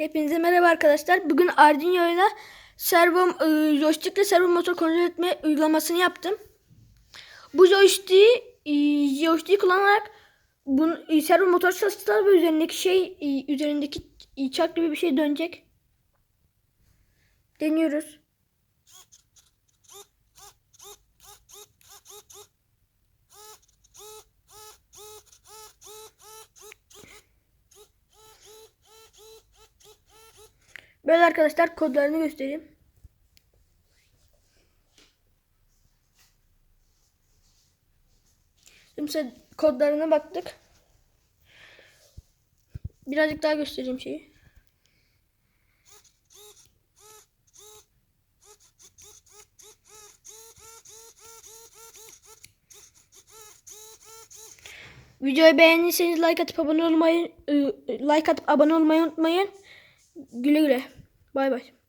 Hepinize merhaba arkadaşlar. Bugün Arduino ile servo e, joystickle servo motor kontrol etme uygulamasını yaptım. Bu joystick'i e, joystick'i kullanarak bunu e, servo motor çalıştıracağız ve üzerindeki şey e, üzerindeki e, çark gibi bir şey dönecek. Deniyoruz. Böyle arkadaşlar kodlarını göstereyim. Şimdi kodlarına baktık. Birazcık daha göstereyim şeyi. Videoyu beğendiyseniz like atıp abone olmayı ıı, like atıp abone olmayı unutmayın. Güle güle. Bay bay.